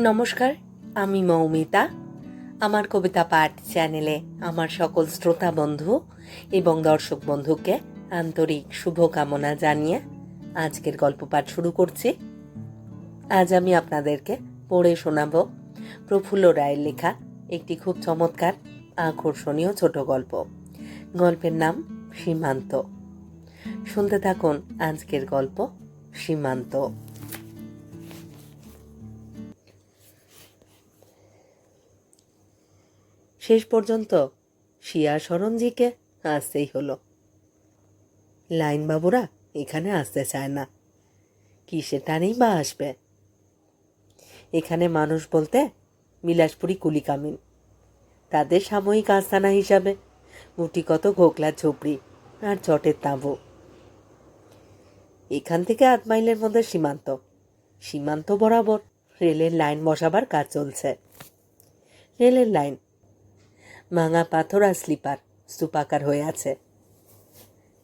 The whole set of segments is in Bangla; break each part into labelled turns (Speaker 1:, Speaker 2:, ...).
Speaker 1: নমস্কার, আমি মৌমিতা। আমার কবিতা পাঠ চ্যানেলে আমার সকল শ্রোতা বন্ধু এবং দর্শক বন্ধুকে আন্তরিক শুভকামনা জানিয়ে আজকের গল্প পাঠ শুরু করছি। আজ আমি আপনাদেরকে পড়ে শোনাব প্রফুল্ল রায়ের লেখা একটি খুব চমৎকার, আকর্ষণীয় ছোট গল্প। গল্পের নাম সীমান্ত। শুনতে থাকুন আজকের গল্প সীমান্ত। শেষ পর্যন্ত শিয়া সরঞ্জিকে আসতেই হলো। লাইনবাবুরা এখানে আসতে চায় না। কিসে টানেই বা আসবে? এখানে মানুষ বলতে বিলাসপুরি কুলিকামিন। তাদের সাময়িক আস্তানা হিসাবে কত ঘোকলার ঝুপড়ি আর চটের তাঁবু। এখান থেকে আধ মাইলের মধ্যে সীমান্ত। সীমান্ত বরাবর রেলের লাইন বসাবার কাজ চলছে। রেলের লাইন ভাঙা পাথর আর স্লিপার স্তূপাকার হয়ে আছে।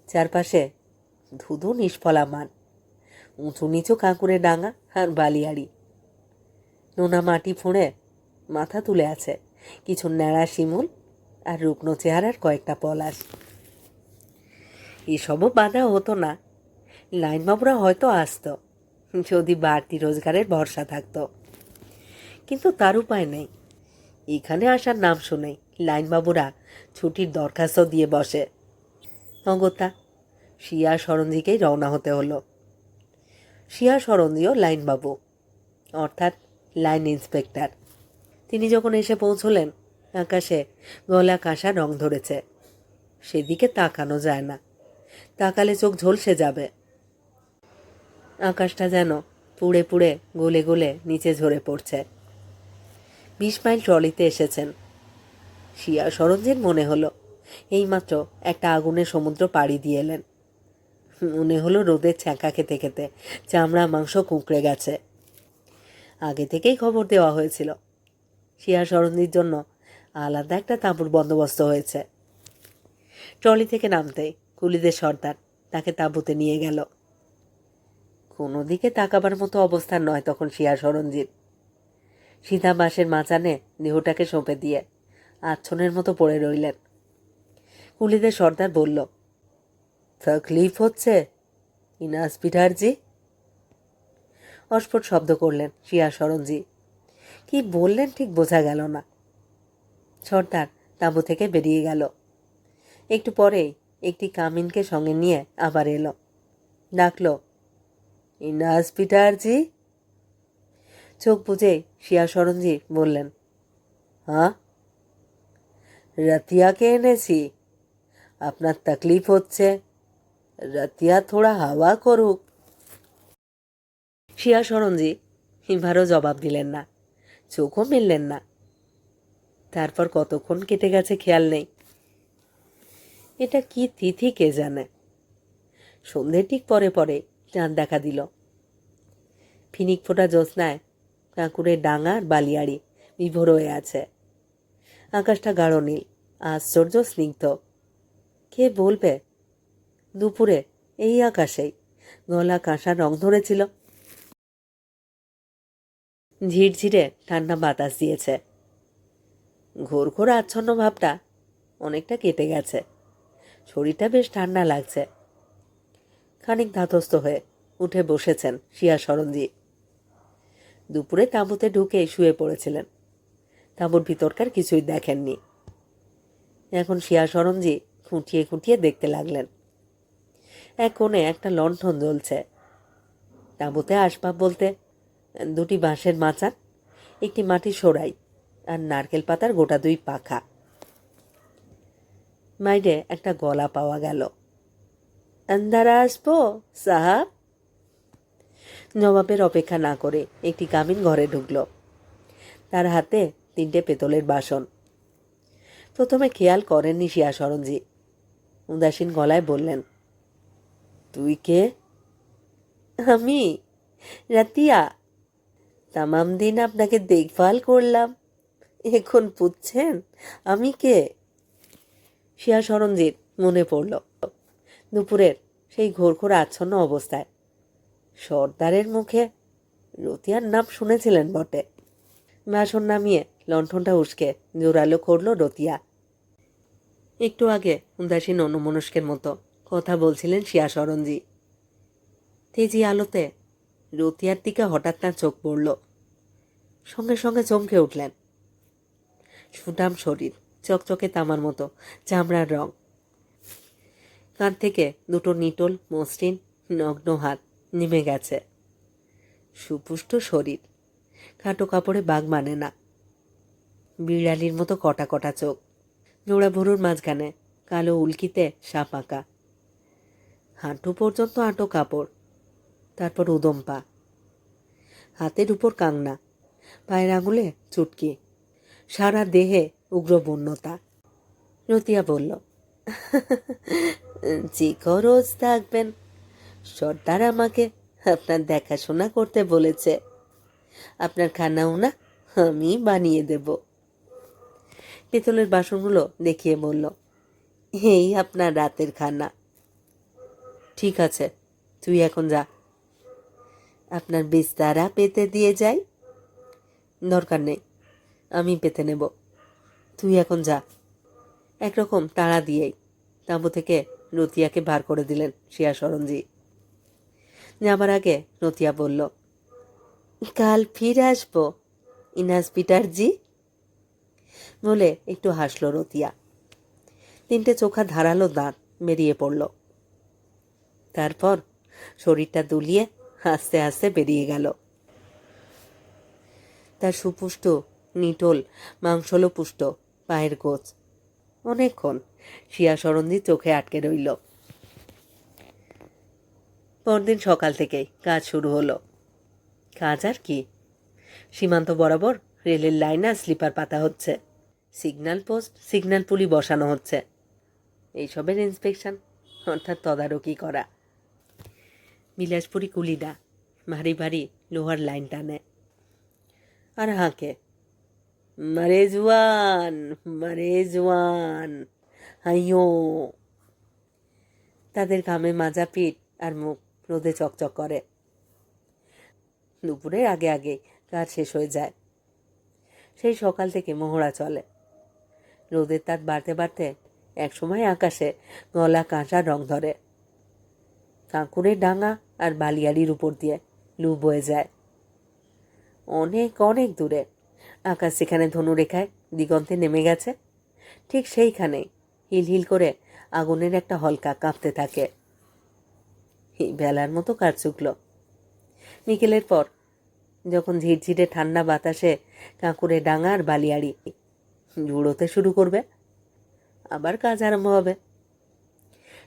Speaker 1: চারপাশে ধুধু নিষ্ফলা মান উঁচু নিচু কাঁকুড়ে ডাঙা আর বালিয়াড়ি। নোনা মাটি ফুঁড়ে মাথা তুলে আছে, কিছু ন্যাড়া শিমুল আর রুগ্ন চেহারার কয়েকটা পলাশ। এসবও বাধা হতো না। লাইনবাবুরা হয়তো আসতো, যদি বাড়তি রোজগারের ভরসা থাকতো। কিন্তু তার উপায় নেই। এখানে আসার নাম শুনেই লাইনবাবুরা ছুটির দরখাস্ত দিয়ে বসে। অগত্যা, শিয়া সরঞ্জিকেই রওনা হতে হলো। শিয়া সরঞ্জিও লাইনবাবু, অর্থাৎ লাইন ইন্সপেক্টর। তিনি যখন এসে পৌঁছলেন, আকাশে গলা কাঁসা রং ধরেছে। সেদিকে তাকানো যায় না। তাকালে চোখ ঝলসে যাবে। আকাশটা যেন পুড়ে পুড়ে গলে গলে নিচে ঝরে পড়ছে। বিশ মাইল ট্রলিতে এসেছেন। শিয়া সরঞ্জের মনে হলো, এইমাত্র একটা আগুনের সমুদ্র পাড়ি দিয়ে এলেন। মনে হলো রোদের ছ্যাঁকা খেতে খেতে চামড়া, মাংস কুঁকড়ে গেছে। আগে থেকেই খবর দেওয়া হয়েছিল শিয়া সরঞ্জির জন্য আলাদা একটা তাঁবুর বন্দোবস্ত হয়েছে। ট্রলি থেকে নামতেই কুলিদের সর্দার তাকে তাঁবুতে নিয়ে গেল। কোনো দিকে তাকাবার মতো অবস্থান নয় তখন শিয়া সরঞ্জিত সীতা বাঁশের মাচানে দেহটাকে সঁপে দিয়ে আচ্ছনের মতো পড়ে রইলেন। কুলিদের সর্দার বলল, তকলিফ হচ্ছে, ইনাস পিঠারজি? অস্ফুট শব্দ করলেন শিয়া সরঞ্জি কি বললেন ঠিক বোঝা গেল না। সর্দার তাঁবু থেকে বেরিয়ে গেল। একটু পরেই একটি কামিনকে সঙ্গে নিয়ে আবার এলো। ডাকলো, ইনাস পিঠারজি? চোখ বুঝে শিয়া সরঞ্জি বললেন হ্যাঁ? রতিয়া এনেছি। আপনার তকলিফ হচ্ছে। রাতিয়া থোড়া হাওয়া করুক। শিয়া সরঞ্জি হিমভারও জবাব দিলেন না, চোখও মিললেন না। তারপর কতক্ষণ কেটে গেছে খেয়াল নেই। এটা কি তিথি কে জানে? সন্ধে ঠিক পরে পরে চাঁদ দেখা দিল। ফিনিক ফোটা জ্যোৎস্নায় কাঁকুড়ের ডাঙা আর বালিয়াড়ি বিভোর হয়ে আছে। আকাশটা গাঢ় নীল, আশ্চর্য স্নিগ্ধ। কে বলবে? দুপুরে এই আকাশেই গলা কাঁসা রং ধরেছিল। ঝিরঝিরে ঠান্ডা বাতাস দিয়েছে। ঘোর ঘোর আচ্ছন্ন ভাবটা অনেকটা কেটে গেছে। শরীরটা বেশ ঠান্ডা লাগছে। খানিক ধাতস্থ হয়ে উঠে বসেছেন শিয়া সরঞ্জি দুপুরে তাঁবুতে ঢুকে শুয়ে পড়েছিলেন। তাঁবুর ভিতরকার কিছুই দেখেননি। এখন শিয়া সরঞ্জি খুঁটিয়ে খুঁটিয়ে দেখতে লাগলেন। এক কোণে একটা লণ্ঠন জ্বলছে। তাঁবুতে আসবাব বলতে, দুটি বাঁশের মাচা, একটি মাটি সরাই, আর নারকেল পাতার গোটা দুই পাখা। মাইরে একটা গলা পাওয়া গেল। আন্দারা আসব, সাহাব? জবাবের অপেক্ষা না করে একটি কামিন ঘরে ঢুকল। তার হাতে তিনটে পেতলের বাসন। প্রথমে খেয়াল করেননি শিয়া সরঞ্জি উদাসীন গলায় বললেন, তুই কে? আমি? রাতিয়া। তামাম দিন আপনাকে দেখভাল করলাম। এখন পুচ্ছেন আমি কে? শিয়া সরঞ্জিত মনে পড়ল। দুপুরের সেই ঘোর আচ্ছন্ন অবস্থায় সর্দারের মুখে রতিয়ার নাম শুনেছিলেন বটে। বাসন নামিয়ে লণ্ঠনটা উস্কে জোরালো করল রতিয়া একটু আগে উদাসীন অনুমনস্কের মতো কথা বলছিলেন শিয়া সরঞ্জি তেজি আলোতে রতিয়ার দিকে হঠাৎ তার চোখ পড়ল। সঙ্গে সঙ্গে চমকে উঠলেন। সুটাম শরীর, চকচকে তামার মতো, চামড়ার রং। কাঁধ থেকে দুটো নিটোল মসৃণ নগ্ন হাত। নেমে গেছে। সুপুষ্ট শরীর। খাটো কাপড়ে বাঘ মানে না। বিড়ালির মতো কটা কটা চোখ। জোড়া ভরুর মাঝখানে, কালো উল্কিতে সাপ আঁকা। হাঁটু পর্যন্ত আঁটো কাপড়। তারপর উদম পা। হাতের উপর কাংনা পায়ের আঙুলে চুটকি। সারা দেহে উগ্র বন্যতা। রতিয়া বলল জি খরচ থাকবেন। সর্দার আমাকে আপনার দেখাশোনা করতে বলেছে। আপনার খানা উনা আমি বানিয়ে দেব। পিতলের বাসনগুলো দেখিয়ে বলল, এই আপনার রাতের খানা। ঠিক আছে, তুই এখন যা। আপনার বিস্তারা পেতে দিয়ে যাই? দরকার নেই, আমি পেতে নেব। তুই এখন যা। একরকম তাড়া দিয়েই তাঁবু থেকে রতিয়াকে বার করে দিলেন শিয়া সরঞ্জি যাবার আগে নতিয়া বলল, কাল ফিরে আসব, ইনাস পিটারজি? বলে একটু হাসলো রতিয়া। তিনটে চোখা ধারালো দাঁত বেরিয়ে পড়ল। তারপর শরীরটা দুলিয়ে আস্তে আস্তে বেরিয়ে গেল। তার সুপুষ্ট, নিটোল, মাংসলো পুষ্ট পায়ের গোছ অনেকক্ষণ শিয়া সরঞ্জি চোখে আটকে রইল। পরদিন সকাল থেকেই কাজ শুরু হলো। কাজ আর কি? সীমান্ত বরাবর রেলের লাইন আর স্লিপার পাতা হচ্ছে। সিগন্যাল পোস্ট, সিগন্যাল পুলি বসানো হচ্ছে। এইসবের ইন্সপেকশন, অর্থাৎ তদারকি করা। বিলাসপুরি কুলিডা ভারী ভারী লোহার লাইন টানে। আর হাঁকে মারে জোয়ান মারে জোয়ান হাইয়ো। তাদের ঘামে মাজা পিঠ আর মুখ। রোদে চকচক করে। দুপুরের আগে আগে কাজ শেষ হয়ে যায়। সেই সকাল থেকে মোহরা চলে। রোদের তাপ বাড়তে বাড়তে একসময় আকাশে গলা কাঁচা রং ধরে। কাঁকুরের ডাঙা আর বালিয়াড়ির উপর দিয়ে লু বয়ে যায়। অনেক অনেক দূরে। আকাশ সেখানে ধনুরেখায় দিগন্তে নেমে গেছে, ঠিক সেইখানেই হিল হিল করে আগুনের একটা হলকা কাঁপতে থাকে। বেলার মতো কাজ চুকল বিকেলের পর, যখন ঝিরঝিরে ঠান্ডা বাতাসে কাঁকুরে ডাঙা আর বালিয়াড়ি জুড়োতে শুরু করবে, আবার কাজ আরম্ভ হবে।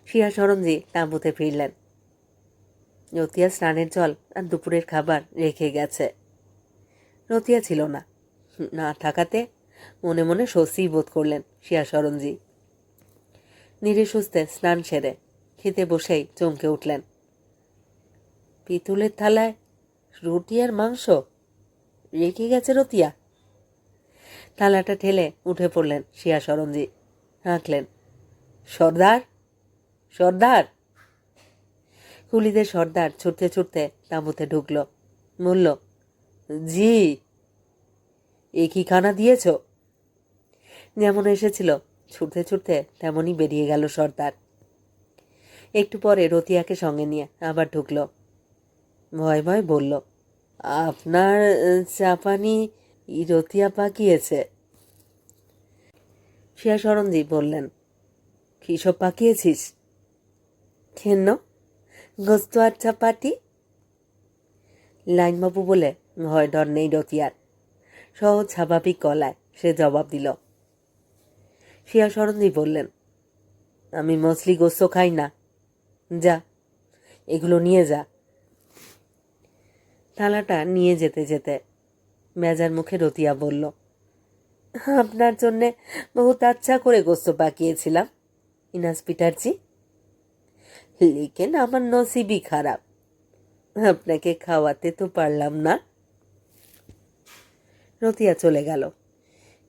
Speaker 1: শিয়া সরঞ্জি তাঁবুতে ফিরলেন। রতিয়া স্নানের জল আর দুপুরের খাবার রেখে গেছে। রতিয়া ছিল না। না থাকাতে মনে মনে স্বস্তি বোধ করলেন শিয়া সরঞ্জি নিরে সুস্থে স্নান সেরে খেতে বসেই চমকে উঠলেন। পিতুলের থালায় রুটি আর মাংস? রেখে গেছে রতিয়া। থালাটা ঠেলে উঠে পড়লেন শিয়া সরঞ্জি হাঁকলেন সর্দার সর্দার! কুলিদের সর্দার ছুটতে ছুটতে তাঁবুতে ঢুকলো। বলল, জি, এ কি খানা দিয়েছ? যেমন এসেছিল, ছুটতে ছুটতে তেমনই বেরিয়ে গেল সর্দার। একটু পরে রতিয়াকে সঙ্গে নিয়ে আবার ঢুকলো। ভয় ভয় বলল, আপনার চাপানি রতিয়া পাকিয়েছে। শিয়া সরঞ্জি বললেন, কী সব পাকিয়েছিস? কেন? গোস্ত আর চাপাটি লাইনবাবু বলে, ভয় ডর নেই রতিয়ার সহজ স্বাভাবিক গলায় সে জবাব দিল। শিয়া সরঞ্জি বললেন, আমি মছলি গোস্ত খাই না। যা, এগুলো নিয়ে যা। থালাটা নিয়ে যেতে যেতে মেজার মুখে রতিয়া বলল, আপনার জন্যে বহুত আচ্ছা করে গোস্ত পাকিয়েছিলাম, ইনাস পিটারজি লেকিন আমার নসিবই খারাপ। আপনাকে খাওয়াতে তো পারলাম না। রতিয়া চলে গেল।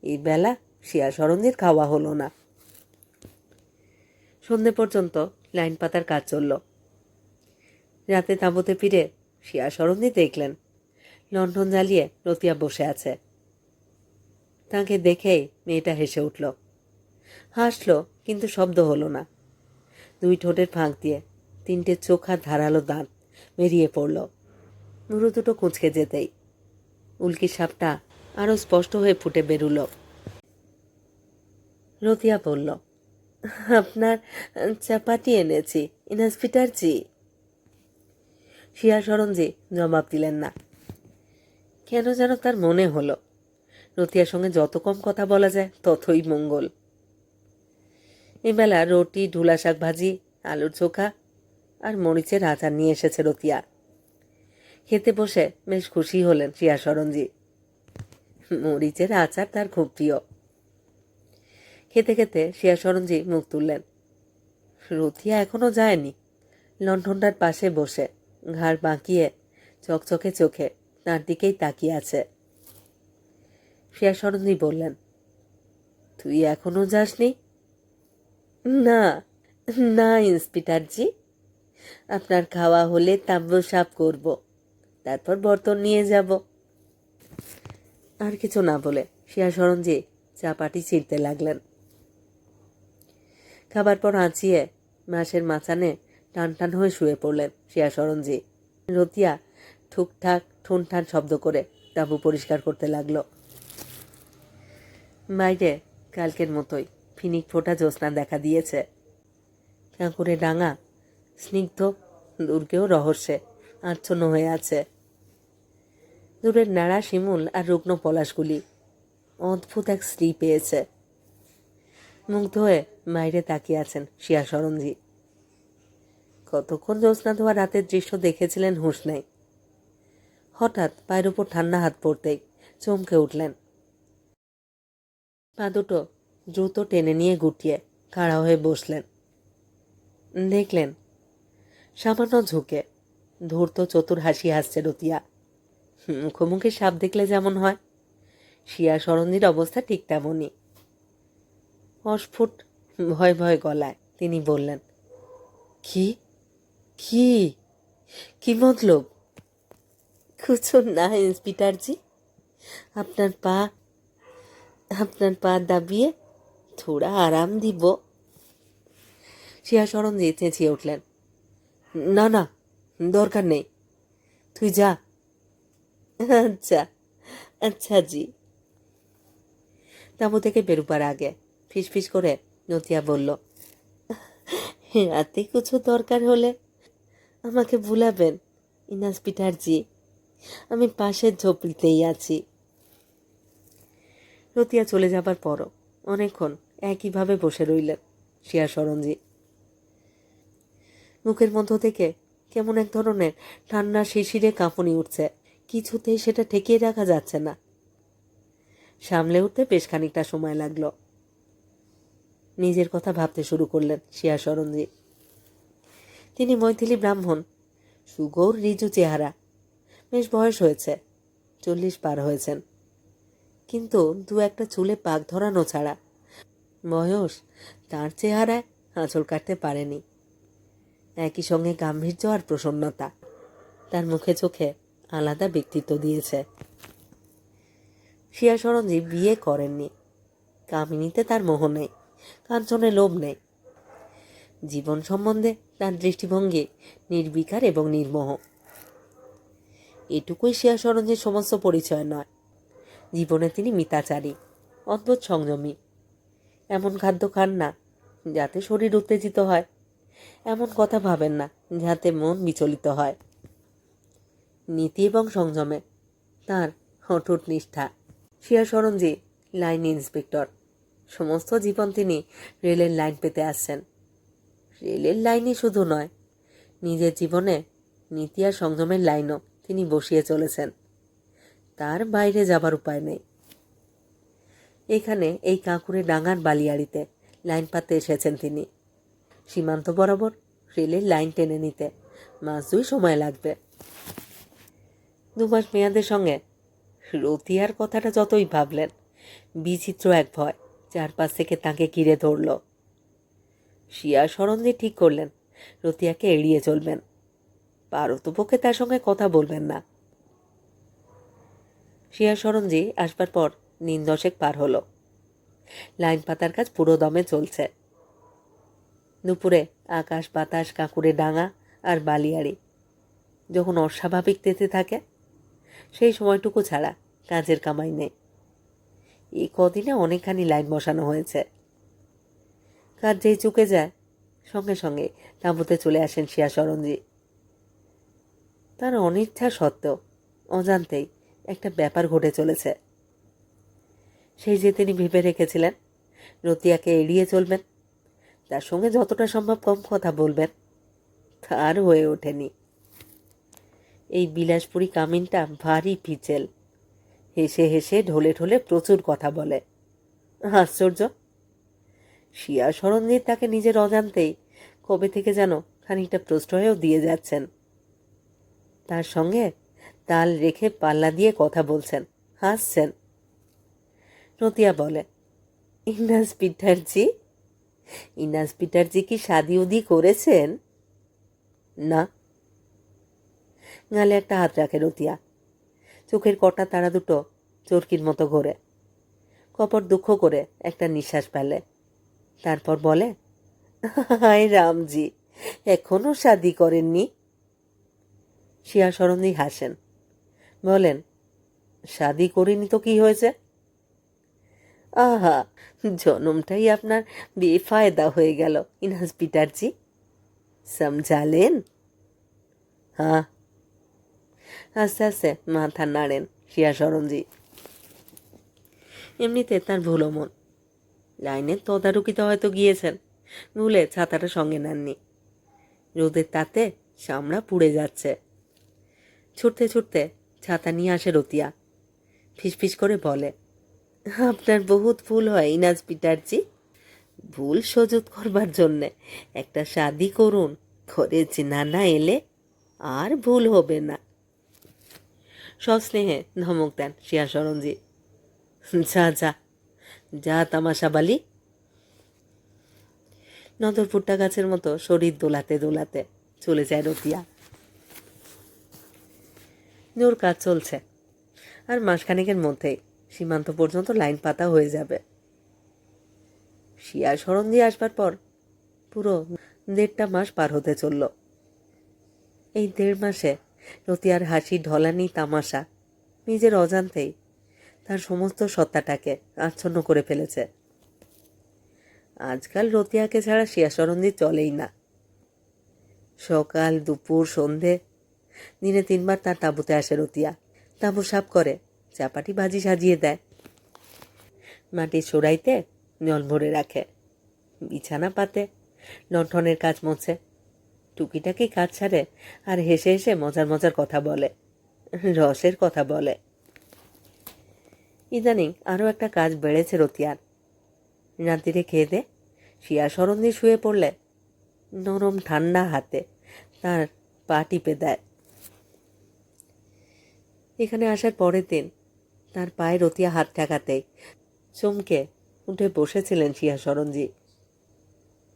Speaker 1: এই বেলা শিয়া সরঞ্জির খাওয়া হলো না। সন্ধে পর্যন্ত লাইন পাতার কাজ চলল। রাতে তাঁবুতে ফিরে শিয়া সরঞ্জি দেখলেন। লণ্ঠন জ্বালিয়ে রতিয়া বসে আছে। তাকে দেখেই মেয়েটা হেসে উঠল। হাসলো, কিন্তু শব্দ হলো না। দুই ঠোঁটের ফাঁক দিয়ে তিনটে চোখা ধারালো দাঁত বেরিয়ে পড়ল। নুরু দুটো কুঁচকে যেতেই উল্কি সাপটা আরও স্পষ্ট হয়ে ফুটে বেরুলো। রতিয়া বলল, আপনার চাপাটি এনেছি ইনস্পিটারজি শিয়া সরঞ্জি জবাব দিলেন না। কেন যেন তার মনে হলো, রতিয়ার সঙ্গে যত কম কথা বলা যায় ততই মঙ্গল। এবেলা রুটি, ঢুলা শাক ভাজি, আলুর চোখা আর মরিচের আচার নিয়ে এসেছে রতিয়া। খেতে বসে বেশ খুশি হলেন শিয়া সরঞ্জি মরিচের আচার তার খুব প্রিয়। খেতে খেতে শিয়া সরঞ্জি মুখ তুললেন। রতিয়া এখনও যায়নি, লণ্ঠনটার পাশে বসে। ঘাড় বাঁকিয়ে চকচকে চোখে তার দিকেই তাকিয়ে আছে। সরঞ্জি বললেন, তুই এখনও যাসনি? না না, ইন্সপিটারজি। আপনার খাওয়া হলে তাম্বু সাপ করব, তারপর বর্তন নিয়ে যাব। আর কিছু না বলে শিয়া সরঞ্জি চাপাটি ছিঁড়তে লাগলেন। খাবার পর আঁচিয়ে মাসের মাচানে টান টান হয়ে শুয়ে পড়লেন শিয়া সরঞ্জি রতিয়া ঠুকঠাক ঠুনঠান শব্দ করে তাঁবু পরিষ্কার করতে লাগল। বাইরে কালকের মতোই ফিনিক ফোটা জ্যোৎস্না দেখা দিয়েছে। কাঁকুরে ডাঙা, স্নিগ্ধ, দুর্গেও রহস্যে আচ্ছন্ন হয়ে আছে। দূরের নাড়া শিমুল আর রুগ্ন পলাশগুলি অদ্ভুত এক স্ত্রী পেয়েছে। মুগ্ধ হয়ে বাইরে তাকিয়ে আছেন শিয়া সরঞ্জি কতক্ষণ জ্যোৎস্না ধোয়া রাতের দৃশ্য দেখেছিলেন হুঁশ নেই। হঠাৎ পায়ের উপর ঠান্ডা হাত পড়তেই চমকে উঠলেন। পা দুটো দ্রুত টেনে নিয়ে গুটিয়ে খাড়া হয়ে বসলেন। দেখলেন, সামান্য ঝুঁকে ধূর্ত চতুর হাসি হাসছে রতিয়া। মুখোমুখি সাপ দেখলে যেমন হয়, শিয়া সরঞ্জির অবস্থা ঠিক তেমনই। অস্ফুট ভয় ভয় গলায় তিনি বললেন, কি? কি? কি মতলব? কুছু না ইন্সপিটারজি আপনার পা আপনার পা দাবিয়ে থোড়া আরাম দিব। শিয়া সরঞ্জি চেঁচিয়ে উঠলেন। না না, দরকার নেই। তুই যা। আচ্ছা আচ্ছা জি। তাঁবু থেকে বেরোবার আগে ফিসফিস করে নতিয়া বলল, রাতে কিছু দরকার হলে আমাকে ভুলাবেন, ইনাস পিঠারজি। আমি পাশের ঝোপড়িতেই আছি। রতিয়া চলে যাবার পরও অনেকক্ষণ একইভাবে বসে রইলেন শিয়া সরঞ্জি মুখের মধ্য থেকে কেমন এক ধরনের ঠান্ডা শিশিরে কাঁপুনি উঠছে, কিছুতেই সেটা ঠেকিয়ে রাখা যাচ্ছে না। সামলে উঠতে বেশ খানিকটা সময় লাগল। নিজের কথা ভাবতে শুরু করলেন শিয়া সরঞ্জি তিনি মৈথিলি ব্রাহ্মণ। সুগৌর রিজু চেহারা। বেশ বয়স হয়েছে, চল্লিশ পার হয়েছেন। কিন্তু দু একটা চুলে পাক ধরানো ছাড়া বয়স তার চেহারায় আঁচল কাটতে পারেনি। একই সঙ্গে গাম্ভীর্য আর প্রসন্নতা তার মুখে চোখে আলাদা ব্যক্তিত্ব দিয়েছে। শিয়া সরঞ্জি বিয়ে করেননি। কামিনীতে তার মোহ নেই, কাঞ্চনে লোভ নেই। জীবন সম্বন্ধে তার দৃষ্টিভঙ্গি নির্বিকার এবং নির্মোহ। এটুকুই শিয়া সরঞ্জের সমস্ত পরিচয় নয়। জীবনে তিনি মিতাচারী, অদ্ভুত সংযমী। এমন খাদ্য খান না যাতে শরীর উত্তেজিত হয়। এমন কথা ভাবেন না যাতে মন বিচলিত হয়। নীতি এবং সংযমে তার অটুট নিষ্ঠা। শিয়া সরঞ্জি লাইন ইন্সপেক্টর। সমস্ত জীবন তিনি রেলের লাইন পেতে আসছেন। রেলের লাইনই শুধু নয়, নিজের জীবনে নীতি আর সংযমের লাইনও তিনি বসিয়ে চলেছেন। তার বাইরে যাবার উপায় নেই। এখানে এই কাঁকুড়ে ডাঙার বালিয়াড়িতে লাইন পাতে এসেছেন তিনি। সীমান্ত বরাবর রেলের লাইন টেনে নিতে মাস দুই সময় লাগবে। দু মাস মেয়াদের সঙ্গে রতিয়ার কথাটা যতই ভাবলেন, বিচিত্র এক ভয় চারপাশ থেকে তাকে ঘিরে ধরল। শিয়া সরঞ্জি ঠিক করলেন। রতিয়াকে এড়িয়ে চলবেন। পারতপক্ষে তার সঙ্গে কথা বলবেন না। শিয়া সরঞ্জি আসবার পর দিন দশেক পার হলো। লাইন পাতার কাজ পুরো দমে চলছে। দুপুরে আকাশ বাতাস, কাঁকুড়ে ডাঙা আর বালিয়াড়ি। যখন অস্বাভাবিক তেতে থাকে, সেই সময়টুকু ছাড়া কাজের কামাই নেই। এই কদিনে অনেকখানি লাইন বসানো হয়েছে। কাজ যেই চুকে যায়। সঙ্গে সঙ্গে তাঁবুতে চলে আসেন শিয়া সরঞ্জি তার অনিচ্ছা সত্ত্বেও অজান্তেই একটা ব্যাপার ঘটে চলেছে। সেই যে তিনি ভেবে রেখেছিলেন, রতিয়াকে এড়িয়ে চলবেন। তার সঙ্গে যতটা সম্ভব কম কথা বলবেন। তার হয়ে ওঠেনি। এই বিলাসপুরী কামিনটা ভারী পিচেল হেসে হেসে ঢোলে ঢোলে প্রচুর কথা বলে। আশ্চর্য! শিয়া সরঞ্জিত তাকে নিজের অজান্তেই কবে থেকে যেন খানিকটা প্রশ্রয়ও দিয়ে যাচ্ছেন। তার সঙ্গে তাল রেখে পাল্লা দিয়ে কথা বলছেন। হাসছেন। রতিয়া বলে ইনাস পিঠারজি ইনাস পিঠারজি কি শাদি উদি করেছেন? না। গালে একটা হাত রাখে রতিয়া। চোখের কটা তারা দুটো চরকির মতো ঘোরে। কপট দুঃখ করে একটা নিঃশ্বাস ফেলে। তারপর বলে, হায় রামজি, এখনও শাদি করেননি? শিয়া সরন্দি হাসেন। বলেন, শাদি করিনি তো কি হয়েছে? আহা, জনমটাই আপনার বেফায়দা হয়ে গেল ইনহাস পিটারজি। সমঝালেন? হ্যাঁ। আস্তে আস্তে, মাথা নাড়েন, শিয়া সরঞ্জি এমনিতে তার ভুলো মন। লাইনের তদারকিতে হয়তো গিয়েছেন। ভুলে ছাতাটা সঙ্গে নেননি। রোদের তাতে চামড়া পুড়ে যাচ্ছে। ছুটতে ছুটতে ছাতা নিয়ে আসে রতিয়া। ফিসফিস করে বলে, আপনার বহুত ভুল হয় ইনাজ পিটারজি। ভুল সজুত করবার জন্যে একটা শাদি করুন। ঘরে নানা এলে আর ভুল হবে না। সস্নেহে ধমক দেন শিয়া সরঞ্জি যা যা যা তামাশা বালি। নদর ফুট্টা গাছের মতো শরীর দোলাতে দোলাতে চলে যায় রতিয়া। জোর কাজ চলছে। আর মাসখানেকের মধ্যেই সীমান্ত পর্যন্ত লাইন পাতা হয়ে যাবে। শিয়া দিয়ে আসবার পর পুরো দেড়টা মাস পার হতে চলল। এই দেড় মাসে রতিয়ার হাসি, ঢলানি, তামাশা নিজের অজান্তেই তার সমস্ত সত্তাটাকে আচ্ছন্ন করে ফেলেছে। আজকাল রতিয়াকে ছাড়া শিয়া সরঞ্জি চলেই না। সকাল, দুপুর, সন্ধে, দিনে তিনবার তার তাঁবুতে আসে রতিয়া। তাঁবু সাপ করে, চাপাটি ভাজি সাজিয়ে দেয়। মাটির সরাইতে জল ভরে রাখে। বিছানা পাতে লণ্ঠনের কাজ মোছে। টুকিটাকি কাজ ছাড়ে আর হেসে হেসে মজার মজার কথা বলে। রসের কথা বলে। ইদানিং আরও একটা কাজ বেড়েছে রতিয়ার। রাত্রিরে খেয়ে দে। শিয়া সরঞ্জি শুয়ে পড়লে নরম ঠান্ডা হাতে তার পা টিপে দেয়। এখানে আসার পরের দিন তার পায়ে রতিয়া হাত ঠেকাতেই চমকে উঠে বসেছিলেন শিয়া সরঞ্জি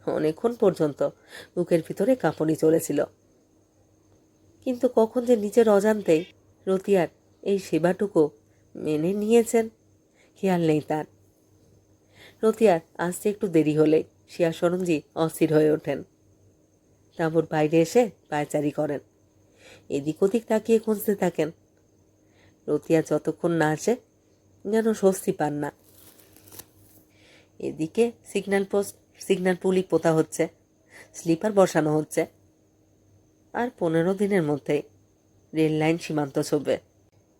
Speaker 1: অনেকক্ষণ পর্যন্ত বুকের ভিতরে কাঁপনি চলেছিল। কিন্তু কখন যে নিজের অজান্তেই রতিয়ার এই সেবাটুকু মেনে নিয়েছেন। খেয়াল নেই তার। রতিয়ার আসতে একটু দেরি হলেই শিয়া সরঞ্জি অস্থির হয়ে ওঠেন। তাঁবুর বাইরে এসে পায়চারি করেন। এদিক ওদিক তাকিয়ে খুঁজতে থাকেন। রতিয়া যতক্ষণ না আসে যেন স্বস্তি পান না। এদিকে সিগন্যাল পোস্ট, সিগন্যাল পুলি পোতা হচ্ছে, স্লিপার বসানো হচ্ছে। আর পনেরো দিনের মধ্যেই রেল লাইন সীমান্ত ছবে।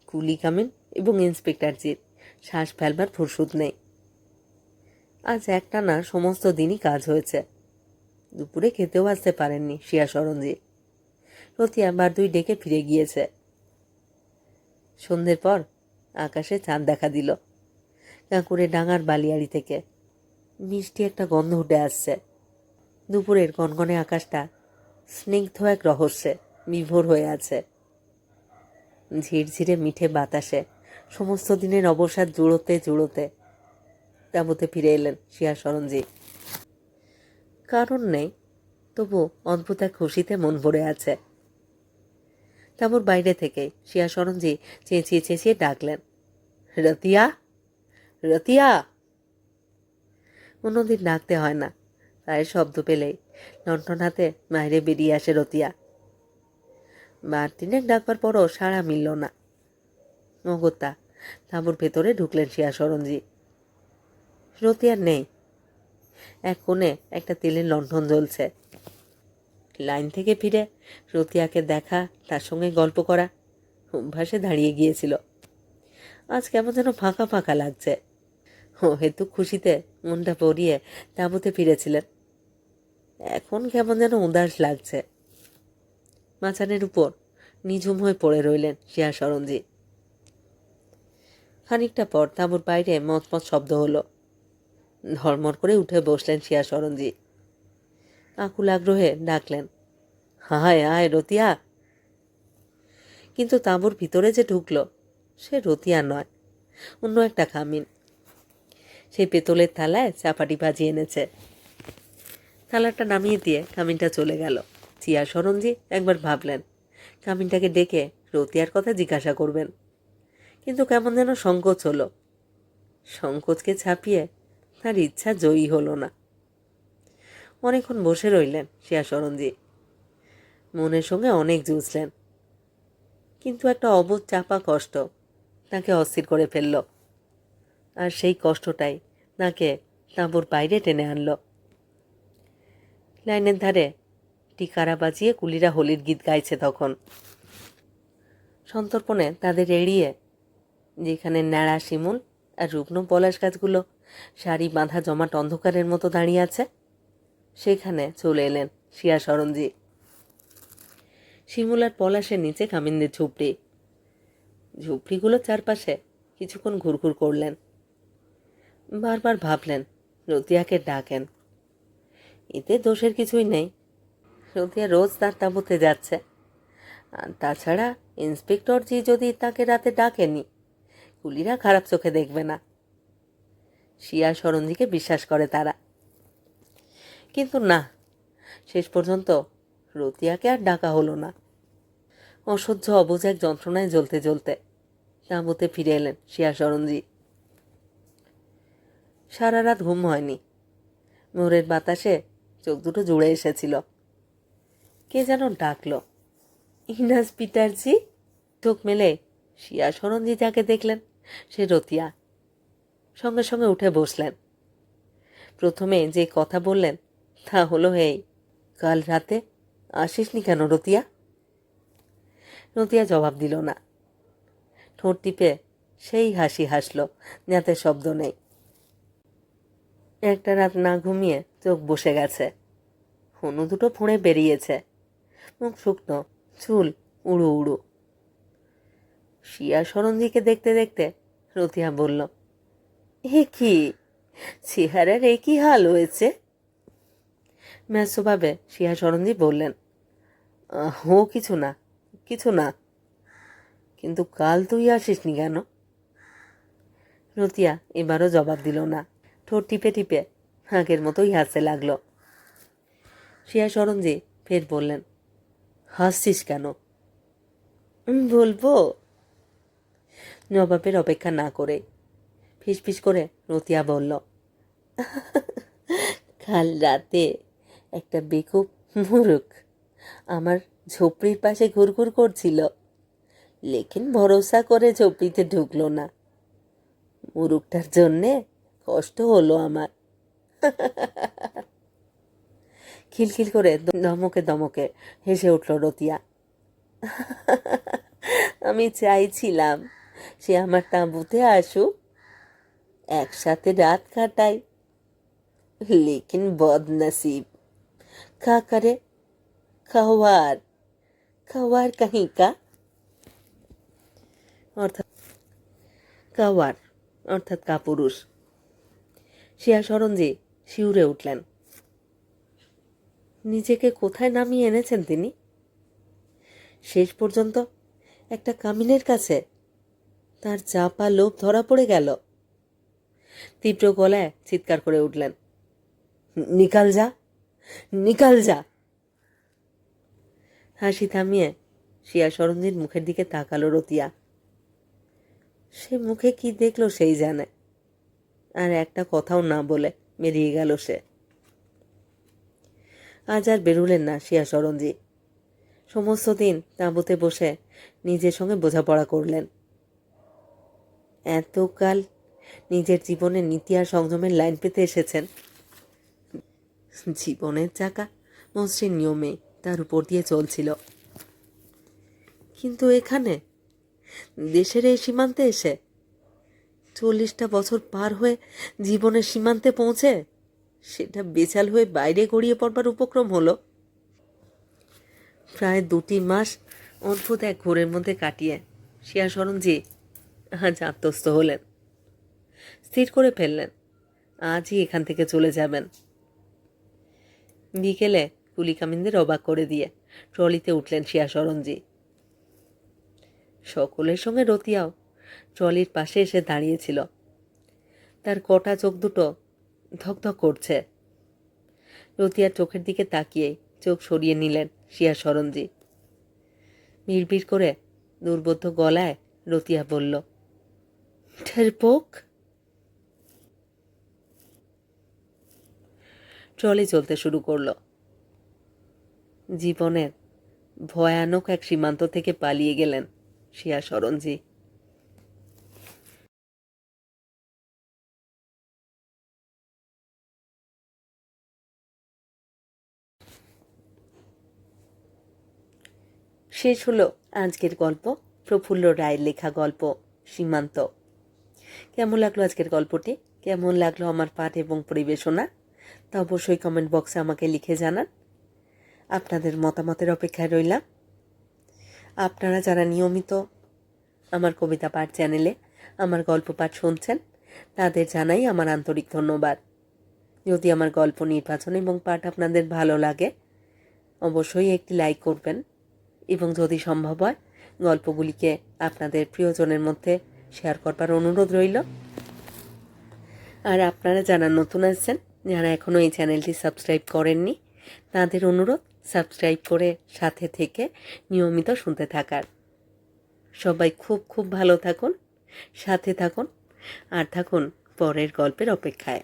Speaker 1: কুলি কামিন এবং ইন্সপেক্টরজির শ্বাস ফেলবার ফুরসুদ নেই। আজ একটা না সমস্ত দিনই কাজ হয়েছে। দুপুরে খেতেও আসতে পারেননি শিয়া সরঞ্জি রতিয়া বার দুই ডেকে ফিরে গিয়েছে। সন্ধ্যের পর আকাশে চাঁদ দেখা দিল। কাঁকুড়ে ডাঙার বালিয়াড়ি থেকে। মিষ্টি একটা গন্ধ উঠে আসছে। দুপুরের গনগনে আকাশটা স্নিগ্ধ এক রহস্যে বিভোর হয়ে আছে। ঝিরঝিরে মিঠে বাতাসে সমস্ত দিনের অবসাদ জুড়োতে জুড়োতে তাঁবুতে ফিরে এলেন শিয়া সরঞ্জি কারণ নেই, তবু অদ্ভুত এক খুশিতে মন ভরে আছে। তাঁবুর বাইরে থেকে শিয়া সরঞ্জি চেঁচিয়ে চেঁচিয়ে ডাকলেন, রতিয়া রতিয়া! অন্যদিন ডাকতে হয় না তাই শব্দ পেলেই লণ্ঠন হাতে বাইরে বেরিয়ে আসে রতিয়া। তিনেক ডাকবার পরও সাড়া মিলল না। মগত্তা তাঁবুর ভেতরে ঢুকলেন শিয়া সরঞ্জি রতিয়ার নেই। এক কোণে একটা তেলের লণ্ঠন জ্বলছে। লাইন থেকে ফিরে রতিয়াকে দেখা, তার সঙ্গে গল্প করা, অভ্যাসে দাঁড়িয়ে গিয়েছিল। আজ কেমন যেন ফাঁকা ফাঁকা লাগছে। ও হেতু খুশিতে মনটা পরিয়ে তাঁবুতে ফিরেছিলেন। এখন কেমন যেন উদাস লাগছে। মাচানের উপর নিঝুম হয়ে পড়ে রইলেন শিয়া সরঞ্জি খানিকটা পর তাঁবুর বাইরে মতমত শব্দ হলো। ধর্মর করে উঠে বসলেন শিয়া সরঞ্জি আকুল আগ্রহে ডাকলেন, হায় আয় রতিয়া! কিন্তু তাঁবুর ভিতরে যে ঢুকলো, সে রতিয়া নয়, অন্য একটা খামিন। সেই পেতলের থালায় চাপাটি বাজিয়ে এনেছে। থালাটা নামিয়ে দিয়ে কামিনটা চলে গেল। চিয়া সরঞ্জি একবার ভাবলেন কামিনটাকে ডেকে রতিয়ার কথা জিজ্ঞাসা করবেন। কিন্তু কেমন যেন সংকোচ হলো। সংকোচকে ছাপিয়ে তার ইচ্ছা জয়ী হলো না। অনেকক্ষণ বসে রইলেন শিয়া সরঞ্জি মনের সঙ্গে অনেক জুঝলেন কিন্তু একটা অবুধ চাপা কষ্ট তাকে অস্থির করে ফেলল। আর সেই কষ্টটাই তাকে তাঁবুর বাইরে টেনে আনলো। লাইনের ধারে টিকারা বাজিয়ে কুলিরা হোলির গীত গাইছে তখন। সন্তর্পণে তাদের এড়িয়ে যেখানে ন্যাড়া, শিমুল আর রুগ্ন পলাশ গাছগুলো সারি বাঁধা জমাট অন্ধকারের মতো দাঁড়িয়ে আছে। সেখানে চলে এলেন শিয়া সরঞ্জি শিমুল আর পলাশের নিচে কামিনদের ঝুপড়ি। ঝুপড়িগুলোর চারপাশে কিছুক্ষণ ঘুরঘুর করলেন। বারবার ভাবলেন, রতিয়াকে ডাকেন। এতে দোষের কিছুই নেই। রতিয়া রোজ তার তাঁবুতে যাচ্ছে। আর তাছাড়া ইন্সপেক্টর জি যদি তাকে রাতে ডাকেনি কুলিরা খারাপ চোখে দেখবে না। শিয়া সরঞ্জিকে বিশ্বাস করে তারা। কিন্তু না, শেষ পর্যন্ত রতিয়াকে আর ডাকা হলো না। অসহ্য অবুঝ এক যন্ত্রণায় জ্বলতে জ্বলতে তাঁবুতে ফিরে এলেন শিয়া সরঞ্জি সারা রাত ঘুম হয়নি। মোরের বাতাসে চোখ দুটো জুড়ে এসেছিল। কে যেন ডাকলো। ইনাস পিটারজি? চোখ মেলে শিয়া সরঞ্জি যাকে দেখলেন। সে রতিয়া। সঙ্গে সঙ্গে উঠে বসলেন। প্রথমে যে কথা বললেন, তা হলো এই, কাল রাতে আসিসনি কেন রতিয়া? রতিয়া জবাব দিল না। ঠোঁট টিপে সেই হাসি হাসলো, যাতে শব্দ নেই। একটা রাত না ঘুমিয়ে চোখ বসে গেছে। হনু দুটো ফুঁড়ে বেরিয়েছে। মুখ শুকনো, চুল উড়ু উড়ু। শিয়া সরঞ্জিকে দেখতে দেখতে রতিয়া বলল, এ কি? চেহারার এ কি হাল হয়েছে? ম্যাসোভাবে শিয়া সরঞ্জি বললেন, ও কিছু না কিছু না। কিন্তু কাল তুই আসিসনি কেন? রতিয়া এবারও জবাব দিল না। ঠোঁট টিপে টিপে হাঁকের মতোই হাসতে লাগল। শিয়া সরঞ্জি ফের বললেন, হাসছিস কেন? বলব জবাবের অপেক্ষা না করে। ফিসফিস করে রতিয়া বলল, কাল রাতে একটা বেকুব মুরুখ আমার ঝোপড়ির পাশে ঘুরঘুর করছিল। লেকিন ভরসা করে ঝোপড়িতে ঢুকলো না। মুরুখটার জন্যে কষ্ট হলো আমার। খিলখিল করে দমকে দমকে হেসে উঠল রতিয়া। আমি চাইছিলাম সে আমার তাঁবুতে আসুক। একসাথে রাত কাটাই। লেকিন বদনসিব। কা করে খাওয়ার খাওয়ার কাহি কা? অর্থাৎ কাওয়ার, অর্থাৎ কাপুরুষ। শিয়া সরঞ্জি শিউরে উঠলেন। নিজেকে কোথায় নামিয়ে এনেছেন তিনি? শেষ পর্যন্ত একটা কামিনের কাছে তার চাপা লোভ ধরা পড়ে গেল। তীব্র গলায় চিৎকার করে উঠলেন, নিকাল যা নিকাল যা। হাসি থামিয়ে শিয়া সরঞ্জির মুখের দিকে তাকালো রতিয়া। সে মুখে কি দেখল সেই জানে, আর একটা কথাও না বলে বেরিয়ে গেল সে। আজ আর বেরুলেন না শিয়া সরঞ্জি। সমস্ত দিন তাঁবুতে বসে নিজের সঙ্গে বোঝাপড়া করলেন। এতকাল নিজের জীবনের নীতি আর সংযমের লাইন পেতে এসেছেন। জীবনের চাকা মসৃণ নিয়মে তার উপর দিয়ে চলছিল। কিন্তু এখানে দেশের এই সীমান্তে এসে চল্লিশটা বছর পার হয়ে জীবনের সীমান্তে পৌঁছে সেটা বেচাল হয়ে বাইরে গড়িয়ে পড়বার উপক্রম হলো। প্রায় দুটি মাস অদ্ভুত এক ঘোরের মধ্যে কাটিয়ে। শিয়া সরঞ্জি আজ আত্মস্থ হলেন। স্থির করে ফেললেন। আজই এখান থেকে চলে যাবেন। বিকেলে কুলিকামিনদের অবাক করে দিয়ে ট্রলিতে উঠলেন শিয়া সরঞ্জি সকলের সঙ্গে রতিয়াও ট্রলির পাশে এসে দাঁড়িয়েছিল। তার কটা চোখ দুটো ধকধক করছে। রতিয়ার চোখের দিকে তাকিয়ে চোখ সরিয়ে নিলেন শিয়া সরঞ্জি বিড়বিড় করে দুর্বোধ্য গলায় রতিয়া বলল ঠেরপোক ট্রলি চলতে শুরু করল। জীবনের ভয়ানক এক সীমান্ত থেকে পালিয়ে গেলেন শিয়া সরঞ্জি শেষ হলো আজকের গল্প, প্রফুল্ল রায়ের লেখা গল্প, সীমান্ত। কেমন লাগল আজকের গল্পটি? কেমন লাগল আমার পাঠ এবং পরিবেশনা? তা অবশ্যই কমেন্ট বক্সে আমাকে লিখে জানান। আপনাদের মতামতের অপেক্ষায় রইলাম। আপনারা যারা নিয়মিত আমার কবিতা পাঠ চ্যানেলে আমার গল্প পাঠ শুনছেন, তাদের জানাই আমার আন্তরিক ধন্যবাদ। যদি আমার গল্প নির্বাচন এবং পাঠ আপনাদের ভালো লাগে, অবশ্যই একটি লাইক করবেন। এবং যদি সম্ভব হয়, গল্পগুলিকে আপনাদের প্রিয়জনের মধ্যে শেয়ার করবার অনুরোধ রইল। আর আপনারা যারা নতুন আসছেন যারা এখনও এই চ্যানেলটি সাবস্ক্রাইব করেননি, তাদের অনুরোধ সাবস্ক্রাইব করে সাথে থেকে নিয়মিত শুনতে থাকার। সবাই খুব খুব ভালো থাকুন, সাথে থাকুন, আর থাকুন পরের গল্পের অপেক্ষায়।